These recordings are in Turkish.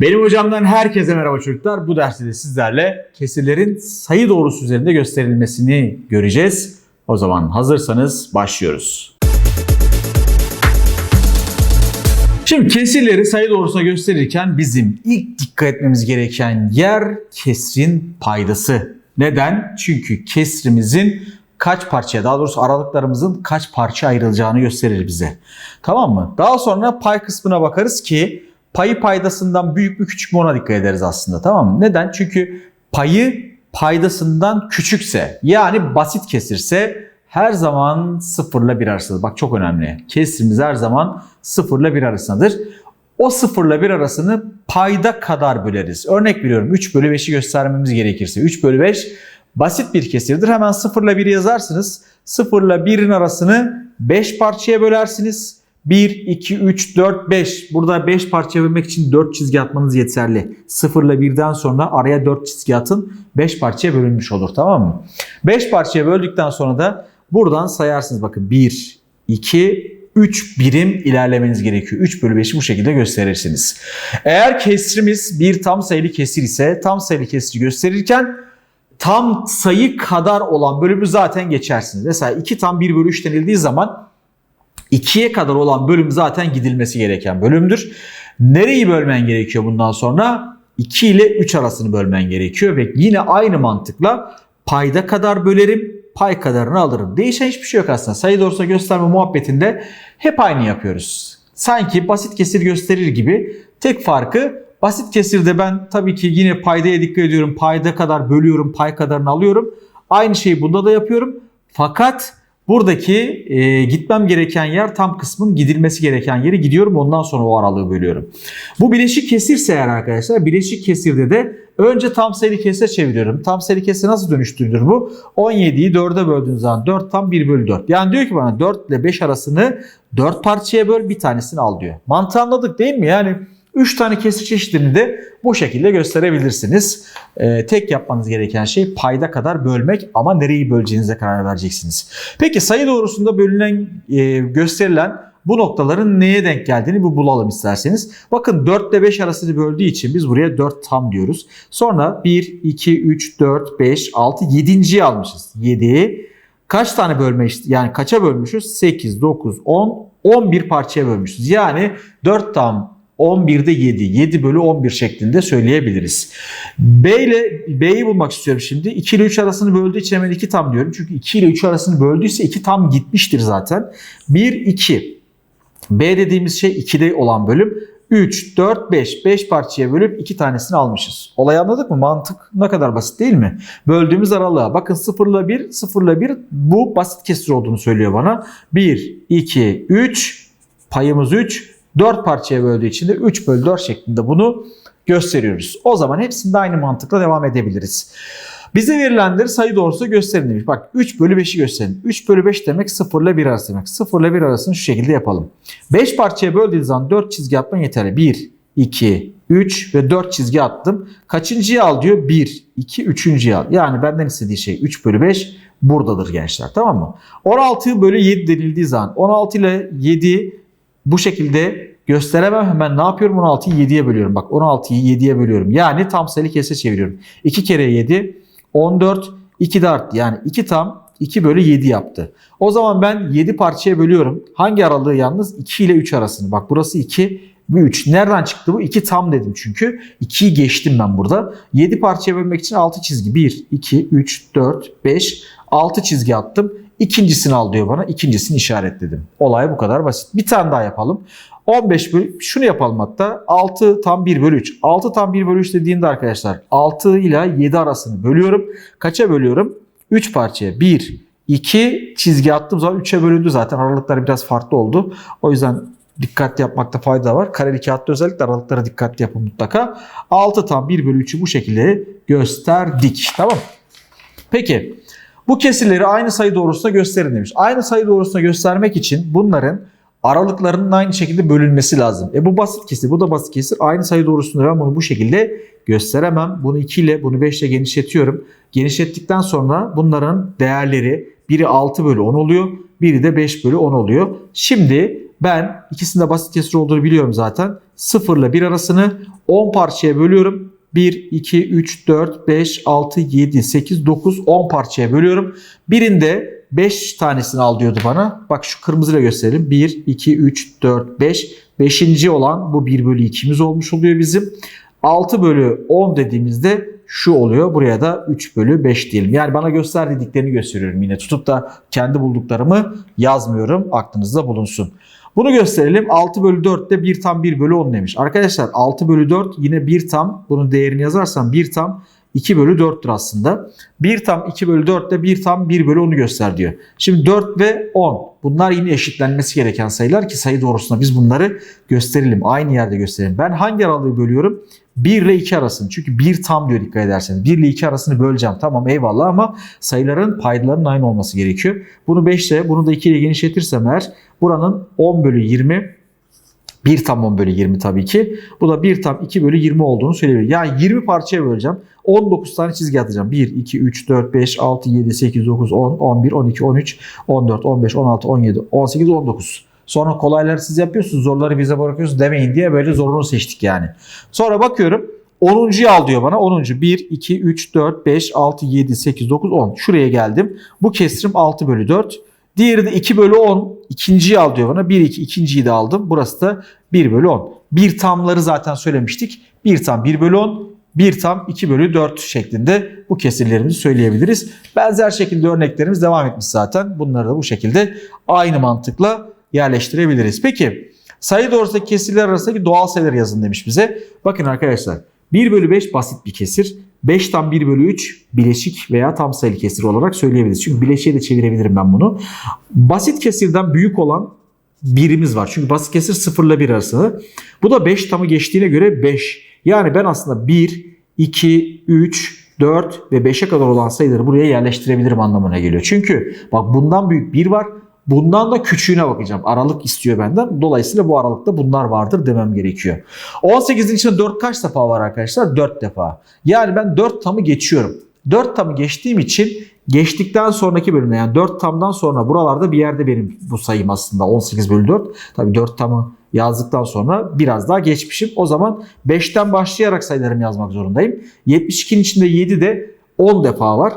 Benim hocamdan herkese merhaba çocuklar. Bu derste de sizlerle kesirlerin sayı doğrusu üzerinde gösterilmesini göreceğiz. O zaman hazırsanız başlıyoruz. Şimdi kesirleri sayı doğrusuna gösterirken bizim ilk dikkat etmemiz gereken yer kesrin paydası. Neden? Çünkü kesrimizin kaç parçaya daha doğrusu aralıklarımızın kaç parça ayrılacağını gösterir bize. Tamam mı? Daha sonra pay kısmına bakarız ki payı paydasından büyük mü küçük mü ona dikkat ederiz aslında tamam mı? Neden? Çünkü payı paydasından küçükse yani basit kesirse her zaman sıfırla bir arasıdır. Bak çok önemli. Kesrimiz her zaman sıfırla bir arasındadır. O sıfırla bir arasını payda kadar böleriz. Örnek veriyorum 3 bölü 5'i göstermemiz gerekirse 3 bölü 5 basit bir kesirdir. Hemen sıfırla 1 yazarsınız. Sıfırla 1'in arasını 5 parçaya bölersiniz. 1, 2, 3, 4, 5. Burada 5 parçaya bölmek için 4 çizgi atmanız yeterli. 0 ile 1'den sonra araya 4 çizgi atın. 5 parçaya bölünmüş olur tamam mı? 5 parçaya böldükten sonra da buradan sayarsınız. Bakın 1, 2, 3 birim ilerlemeniz gerekiyor. 3 bölü 5'i bu şekilde gösterirsiniz. Eğer kesrimiz bir tam sayılı kesir ise tam sayılı kesiri gösterirken tam sayı kadar olan bölümü zaten geçersiniz. Mesela 2 tam 1 bölü 3 denildiği zaman 2'ye kadar olan bölüm zaten gidilmesi gereken bölümdür. Nereyi bölmen gerekiyor bundan sonra? 2 ile 3 arasını bölmen gerekiyor ve yine aynı mantıkla payda kadar bölerim, pay kadarını alırım. Değişen hiçbir şey yok aslında. Sayı doğrusuna gösterme muhabbetinde hep aynı yapıyoruz. Sanki basit kesir gösterir gibi tek farkı basit kesirde ben tabii ki yine paydaya dikkat ediyorum. Payda kadar bölüyorum, pay kadarını alıyorum. Aynı şeyi bunda da yapıyorum. Fakat Buradaki e, gitmem gereken yer tam kısmın gidilmesi gereken yeri gidiyorum ondan sonra o aralığı bölüyorum. Bu bileşik kesirse eğer arkadaşlar bileşik kesirde de önce tam sayılı kesire çeviriyorum. Tam sayılı kesire nasıl dönüştürülür bu? 17'yi 4'e böldüğün zaman 4 tam 1 bölü 4. Yani diyor ki bana 4 ile 5 arasını 4 parçaya böl bir tanesini al diyor. Mantığı anladık değil mi? Yani 3 tane kesir çeşidini de bu şekilde gösterebilirsiniz. Ee, tek yapmanız gereken şey payda kadar bölmek ama nereyi böleceğinize karar vereceksiniz. Peki sayı doğrusunda bölünen, e, gösterilen bu noktaların neye denk geldiğini bir bulalım isterseniz. Bakın 4 ile 5 arasını böldüğü için biz buraya 4 tam diyoruz. Sonra 1, 2, 3, 4, 5, 6, 7.yi almışız. 7. Kaç tane bölme yani kaça bölmüşüz? 8, 9, 10, 11 parçaya bölmüşüz. Yani 4 tam 11'de 7. 7 bölü 11 şeklinde söyleyebiliriz. B ile B'yi bulmak istiyorum şimdi. 2 ile 3 arasını böldüğü için hemen 2 tam diyorum. Çünkü 2 ile 3 arasını böldüyse 2 tam gitmiştir zaten. 1, 2. B dediğimiz şey 2'de olan bölüm. 3, 4, 5. 5 parçaya bölüp 2 tanesini almışız. Olayı anladık mı? Mantık ne kadar basit değil mi? Böldüğümüz aralığa. Bakın 0 ile 1, 0 ile 1 bu basit kesir olduğunu söylüyor bana. 1, 2, 3. Payımız 3. 4 parçaya böldüğü için de 3 bölü 4 şeklinde bunu gösteriyoruz. O zaman hepsinde aynı mantıkla devam edebiliriz. Bize verilenleri sayı doğrusu gösterin demiş. Bak 3 bölü 5'i gösterin. 3 bölü 5 demek 0 ile 1 arası demek. 0 ile 1 arasını şu şekilde yapalım. 5 parçaya böldüğünüz zaman 4 çizgi atman yeterli. 1, 2, 3 ve 4 çizgi attım. Kaçıncıyı al diyor? 1, 2, 3. al. Yani benden istediği şey 3 bölü 5 buradadır gençler tamam mı? 16 bölü 7 denildiği zaman 16 ile 7 bu şekilde gösteremem hemen ne yapıyorum 16'yı 7'ye bölüyorum. Bak 16'yı 7'ye bölüyorum. Yani tam sayılı kesre çeviriyorum. 2 kere 7 14 2 de arttı. Yani 2 tam 2 bölü 7 yaptı. O zaman ben 7 parçaya bölüyorum. Hangi aralığı yalnız? 2 ile 3 arasını. Bak burası 2 ve 3. Nereden çıktı bu? 2 tam dedim çünkü. 2'yi geçtim ben burada. 7 parçaya bölmek için 6 çizgi. 1, 2, 3, 4, 5, 6 çizgi attım. İkincisini al diyor bana. İkincisini işaretledim. Olay bu kadar basit. Bir tane daha yapalım. 15 bölü şunu yapalım hatta 6 tam 1 bölü 3. 6 tam 1 bölü 3 dediğimde arkadaşlar 6 ile 7 arasını bölüyorum. Kaça bölüyorum? 3 parçaya. 1, 2 çizgi attığım zaman 3'e bölündü zaten. Aralıkları biraz farklı oldu. O yüzden dikkatli yapmakta fayda var. Kareli kağıtta özellikle aralıklara dikkatli yapın mutlaka. 6 tam 1 bölü 3'ü bu şekilde gösterdik. Tamam Peki bu kesirleri aynı sayı doğrusuna gösterin demiş. Aynı sayı doğrusuna göstermek için bunların aralıklarının aynı şekilde bölünmesi lazım. E bu basit kesir, bu da basit kesir. Aynı sayı doğrusunda ben bunu bu şekilde gösteremem. Bunu 2 ile, bunu 5 ile genişletiyorum. Genişlettikten sonra bunların değerleri biri 6 bölü 10 oluyor, biri de 5 bölü 10 oluyor. Şimdi ben ikisinde basit kesir olduğunu biliyorum zaten. 0 ile 1 arasını 10 parçaya bölüyorum. 1, 2, 3, 4, 5, 6, 7, 8, 9, 10 parçaya bölüyorum. Birinde 5 tanesini al diyordu bana. Bak şu kırmızıyla gösterelim. 1, 2, 3, 4, 5. 5. olan bu 1 bölü 2'miz olmuş oluyor bizim. 6 bölü 10 dediğimizde şu oluyor. Buraya da 3 bölü 5 diyelim. Yani bana göster dediklerini gösteriyorum yine. Tutup da kendi bulduklarımı yazmıyorum. Aklınızda bulunsun. Bunu gösterelim. 6 bölü 4 de 1 tam 1 bölü 10 demiş. Arkadaşlar 6 bölü 4 yine 1 tam. Bunun değerini yazarsam 1 tam 2 bölü 4'tür aslında. 1 tam 2 bölü 4 de 1 tam 1 bölü 10'u göster diyor. Şimdi 4 ve 10 bunlar yine eşitlenmesi gereken sayılar ki sayı doğrusunda biz bunları gösterelim. Aynı yerde gösterelim. Ben hangi aralığı bölüyorum? 1 ile 2 arasını. Çünkü 1 tam diyor dikkat ederseniz. 1 ile 2 arasını böleceğim. Tamam eyvallah ama sayıların paydalarının aynı olması gerekiyor. Bunu 5 ile bunu da 2 ile genişletirsem eğer buranın 10 bölü 20 1 tam 10 bölü 20 tabii ki. Bu da 1 tam 2 bölü 20 olduğunu söyleyebilirim. Yani 20 parçaya böleceğim. 19 tane çizgi atacağım. 1, 2, 3, 4, 5, 6, 7, 8, 9, 10, 11, 12, 13, 14, 15, 16, 17, 18, 19. Sonra kolayları siz yapıyorsunuz, zorları bize bırakıyorsunuz demeyin diye böyle zorunu seçtik yani. Sonra bakıyorum 10.yu al diyor bana. 10. 1, 2, 3, 4, 5, 6, 7, 8, 9, 10. Şuraya geldim. Bu kesrim 6 bölü 4. Diğeri de 2 bölü 10. İkinciyi al diyor bana. 1, 2, ikinciyi de aldım. Burası da 1 bölü 10. Bir tamları zaten söylemiştik. 1 tam 1 bölü 10. 1 tam 2 bölü 4 şeklinde bu kesirlerimizi söyleyebiliriz. Benzer şekilde örneklerimiz devam etmiş zaten. Bunları da bu şekilde aynı mantıkla yerleştirebiliriz. Peki sayı doğrusundaki kesirler arasındaki doğal sayılar yazın demiş bize. Bakın arkadaşlar 1 bölü 5 basit bir kesir. 5 tam 1 bölü 3 bileşik veya tam sayılı kesir olarak söyleyebiliriz. Çünkü bileşiğe de çevirebilirim ben bunu. Basit kesirden büyük olan birimiz var. Çünkü basit kesir 0 ile 1 arası. Bu da 5 tamı geçtiğine göre 5. Yani ben aslında 1, 2, 3, 4 ve 5'e kadar olan sayıları buraya yerleştirebilirim anlamına geliyor. Çünkü bak bundan büyük 1 var. Bundan da küçüğüne bakacağım. Aralık istiyor benden. Dolayısıyla bu aralıkta bunlar vardır demem gerekiyor. 18'in içinde 4 kaç defa var arkadaşlar? 4 defa. Yani ben 4 tamı geçiyorum. 4 tamı geçtiğim için geçtikten sonraki bölümde yani 4 tamdan sonra buralarda bir yerde benim bu sayım aslında 18 bölü 4. Tabii 4 tamı yazdıktan sonra biraz daha geçmişim. O zaman 5'ten başlayarak sayılarımı yazmak zorundayım. 72'nin içinde 7 de 10 defa var.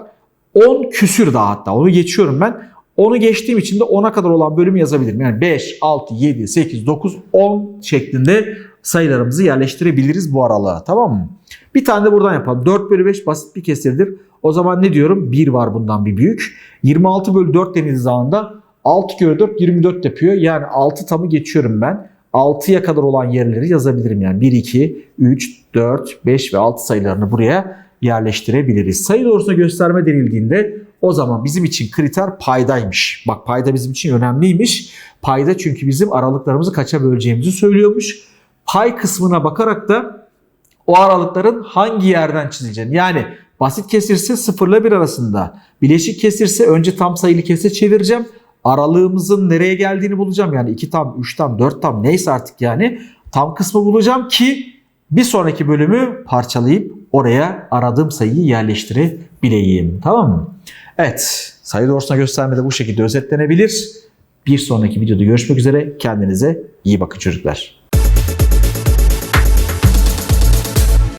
10 küsür daha hatta onu geçiyorum ben. Onu geçtiğim için de 10'a kadar olan bölümü yazabilirim. Yani 5, 6, 7, 8, 9, 10 şeklinde sayılarımızı yerleştirebiliriz bu aralığa. Tamam mı? Bir tane de buradan yapalım. 4 bölü 5 basit bir kesirdir. O zaman ne diyorum? 1 var bundan bir büyük. 26 bölü 4 denildiği zaman da 6 kere 4 24 yapıyor. Yani 6 tamı geçiyorum ben. 6'ya kadar olan yerleri yazabilirim. Yani 1, 2, 3, 4, 5 ve 6 sayılarını buraya yerleştirebiliriz. Sayı doğrusuna gösterme denildiğinde o zaman bizim için kriter paydaymış. Bak payda bizim için önemliymiş. Payda çünkü bizim aralıklarımızı kaça böleceğimizi söylüyormuş. Pay kısmına bakarak da o aralıkların hangi yerden çizileceğini. Yani basit kesirse 0 ile 1 arasında. Bileşik kesirse önce tam sayılı kesir çevireceğim. Aralığımızın nereye geldiğini bulacağım. Yani 2 tam, 3 tam, 4 tam neyse artık yani tam kısmı bulacağım ki bir sonraki bölümü parçalayıp oraya aradığım sayıyı yerleştirebileyim. Tamam mı? Evet, sayı doğrusuna göstermede bu şekilde özetlenebilir. Bir sonraki videoda görüşmek üzere. Kendinize iyi bakın çocuklar.